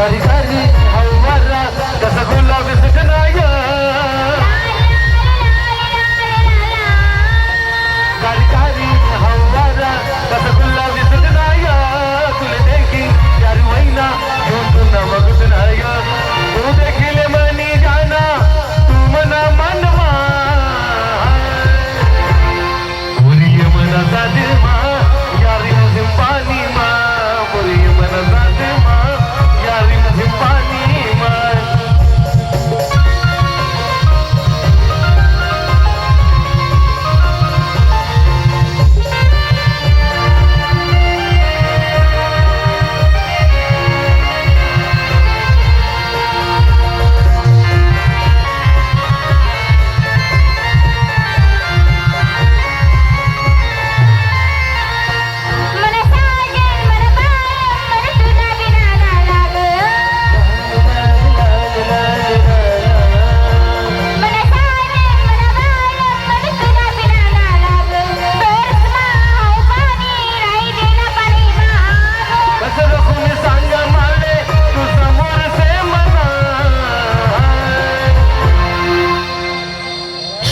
घरी घरी हवरा तसं गुलाबी सुटणार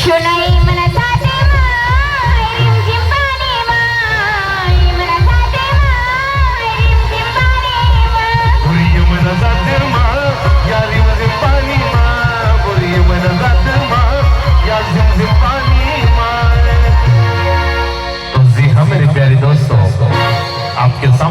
tonight.